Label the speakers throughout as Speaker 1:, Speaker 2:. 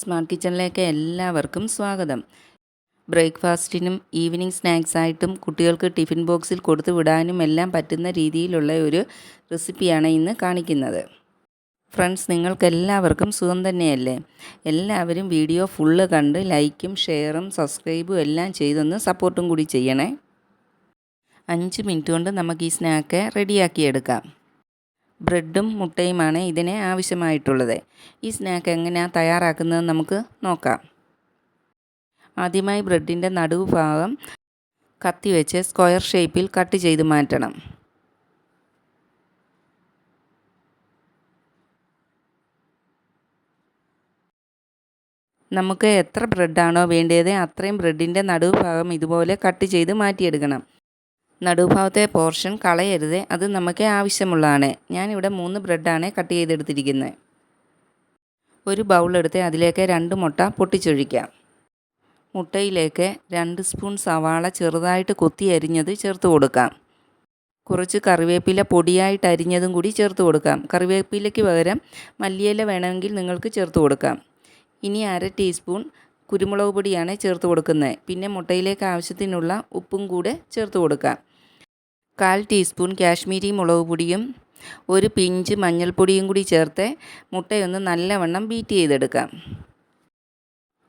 Speaker 1: Smart കിച്ചണിലേക്ക് എല്ലാവർക്കും സ്വാഗതം. ബ്രേക്ക്ഫാസ്റ്റിനും ഈവനിങ് സ്നാക്സായിട്ടും കുട്ടികൾക്ക് ടിഫിൻ ബോക്സിൽ കൊടുത്തു വിടാനും എല്ലാം പറ്റുന്ന രീതിയിലുള്ള ഒരു റെസിപ്പിയാണ് ഇന്ന് കാണിക്കുന്നത്. ഫ്രണ്ട്സ് നിങ്ങൾക്കെല്ലാവർക്കും സുഖം തന്നെയല്ലേ? എല്ലാവരും വീഡിയോ ഫുള്ള് കണ്ട് ലൈക്കും ഷെയറും സബ്സ്ക്രൈബും എല്ലാം ചെയ്തൊന്ന് സപ്പോർട്ടും കൂടി ചെയ്യണേ. അഞ്ച് മിനിറ്റ് കൊണ്ട് നമുക്ക് ഈ സ്നാക്ക് റെഡിയാക്കിയെടുക്കാം. ബ്രെഡും മുട്ടയുമാണ് ഇതിന് ആവശ്യമായിട്ടുള്ളത്. ഈ സ്നാക്ക് എങ്ങനെയാണ് തയ്യാറാക്കുന്നത് നമുക്ക് നോക്കാം. ആദ്യമായി ബ്രെഡിന്റെ നടുവ് ഭാഗം കത്തി വെച്ച് സ്ക്വയർ ഷേപ്പിൽ കട്ട് ചെയ്ത് മാറ്റണം. നമുക്ക് എത്ര ബ്രെഡാണോ വേണ്ടത് അത്രയും ബ്രെഡിന്റെ നടുവ് ഭാഗം ഇതുപോലെ കട്ട് ചെയ്ത് മാറ്റിയെടുക്കണം. നടുഭാഗത്തെ പോർഷൻ കളയരുത്. അത് നമുക്ക് ആവശ്യമുള്ളതാണ്. ഞാനിവിടെ മൂന്ന് ബ്രെഡാണ് കട്ട് ചെയ്തെടുത്തിരിക്കുന്നത്. ഒരു ബൗളെടുത്ത് അതിലേക്ക് രണ്ട് മുട്ട പൊട്ടിച്ചൊഴിക്കാം. മുട്ടയിലേക്ക് രണ്ട് സ്പൂൺ സവാള ചെറുതായിട്ട് കൊത്തി അരിഞ്ഞത് ചേർത്ത് കൊടുക്കാം. കുറച്ച് കറിവേപ്പില പൊടിയായിട്ട് അരിഞ്ഞതും കൂടി ചേർത്ത് കൊടുക്കാം. കറിവേപ്പിലയ്ക്ക് പകരം മല്ലിയില വേണമെങ്കിൽ നിങ്ങൾക്ക് ചേർത്ത് കൊടുക്കാം. ഇനി അര ടീസ്പൂൺ കുരുമുളക് പൊടിയാണ് ചേർത്ത് കൊടുക്കുന്നത്. പിന്നെ മുട്ടയിലേക്ക് ആവശ്യത്തിനുള്ള ഉപ്പും കൂടെ ചേർത്ത് കൊടുക്കാം. കാൽ ടീസ്പൂൺ കാശ്മീരി മുളക് പൊടിയും ഒരു പിഞ്ച് മഞ്ഞൾപ്പൊടിയും കൂടി ചേർത്ത് മുട്ടയൊന്ന് നല്ലവണ്ണം ബീറ്റ് ചെയ്തെടുക്കാം.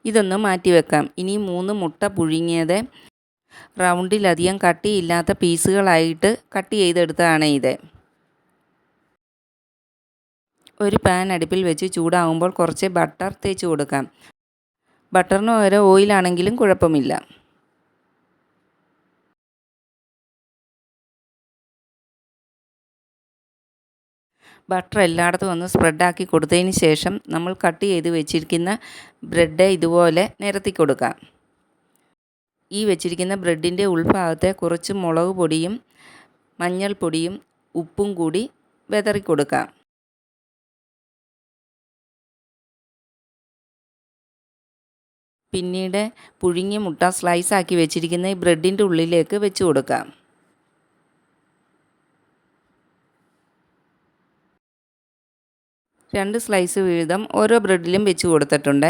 Speaker 1: ഇതൊന്ന് മാറ്റി വെക്കാം. ഇനി മൂന്ന് മുട്ട പുഴുങ്ങിയത് റൗണ്ടിലധികം കട്ടിയില്ലാത്ത പീസുകളായിട്ട് കട്ട് ചെയ്തെടുത്തതാണ് ഇത്. ഒരു പാൻ അടുപ്പിൽ വെച്ച് ചൂടാകുമ്പോൾ കുറച്ച് ബട്ടർ തേച്ച് കൊടുക്കാം. ബട്ടറിന് പകരം ഓയിലാണെങ്കിലും കുഴപ്പമില്ല. ബട്ടർ എല്ലായിടത്തും ഒന്ന് സ്പ്രെഡാക്കി കൊടുത്തതിന് ശേഷം നമ്മൾ കട്ട് ചെയ്ത് വെച്ചിരിക്കുന്ന ബ്രെഡ് ഇതുപോലെ നിരത്തി കൊടുക്കാം. ഈ വെച്ചിരിക്കുന്ന ബ്രെഡിന്റെ ഉൾഭാഗത്തെ കുറച്ച് മുളക് പൊടിയും മഞ്ഞൾപ്പൊടിയും ഉപ്പും കൂടി വെതറി കൊടുക്കാം. പിന്നീട് പുഴുങ്ങിയ മുട്ട സ്ലൈസാക്കി വെച്ചിരിക്കുന്ന ഈ ബ്രെഡിന്റെ ഉള്ളിലേക്ക് വെച്ച് കൊടുക്കാം. രണ്ട് സ്ലൈസ് വീതം ഓരോ ബ്രെഡിലും വെച്ച് കൊടുത്തിട്ടുണ്ട്.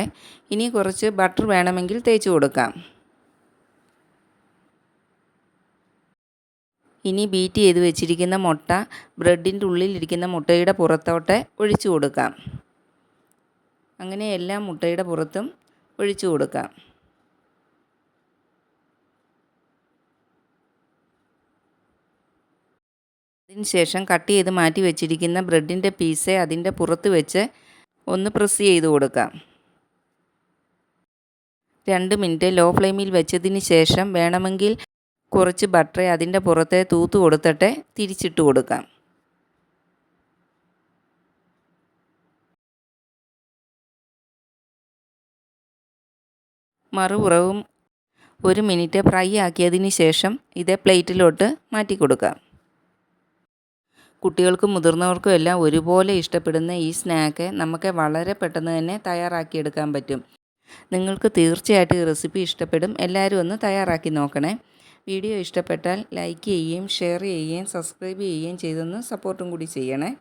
Speaker 1: ഇനി കുറച്ച് ബട്ടർ വേണമെങ്കിൽ തേച്ച് കൊടുക്കാം. ഇനി ബീറ്റ് ചെയ്ത് വെച്ചിരിക്കുന്ന മുട്ട ബ്രെഡിന്റെ ഉള്ളിലിരിക്കുന്ന മുട്ടയുടെ പുറത്തോട്ട് ഒഴിച്ചു കൊടുക്കാം. അങ്ങനെ എല്ലാ മുട്ടയുടെ പുറത്തും ഒഴിച്ചു കൊടുക്കാം. അതിന് ശേഷം കട്ട് ചെയ്ത് മാറ്റി വെച്ചിരിക്കുന്ന ബ്രെഡിന്റെ പീസ് അതിന്റെ പുറത്ത് വെച്ച് ഒന്ന് പ്രസ് ചെയ്ത് കൊടുക്കാം. രണ്ട് മിനിറ്റ് ലോ ഫ്ലെയിമിൽ വെച്ചതിന് ശേഷം വേണമെങ്കിൽ കുറച്ച് ബട്ടർ അതിന്റെ പുറത്തെ തൂത്ത് കൊടുത്തിട്ട് തിരിച്ചിട്ട് കൊടുക്കാം. മറുപുറവും ഒരു മിനിറ്റ് ഫ്രൈ ആക്കിയതിന് ശേഷം ഇതേ പ്ലേറ്റിലോട്ട് മാറ്റി കൊടുക്കാം. കുട്ടികൾക്കും മുതിർന്നവർക്കും എല്ലാം ഒരുപോലെ ഇഷ്ടപ്പെടുന്ന ഈ സ്നാക്ക് നമുക്ക് വളരെ പെട്ടെന്ന് തന്നെ തയ്യാറാക്കിയെടുക്കാൻ പറ്റും. നിങ്ങൾക്ക് തീർച്ചയായിട്ടും ഈ റെസിപ്പി ഇഷ്ടപ്പെടും. എല്ലാവരും ഒന്ന് തയ്യാറാക്കി നോക്കണേ. വീഡിയോ ഇഷ്ടപ്പെട്ടാൽ ലൈക്ക് ചെയ്യുകയും ഷെയർ ചെയ്യുകയും സബ്സ്ക്രൈബ് ചെയ്യുകയും ചെയ്തൊന്ന് സപ്പോർട്ടും കൂടി ചെയ്യണേ.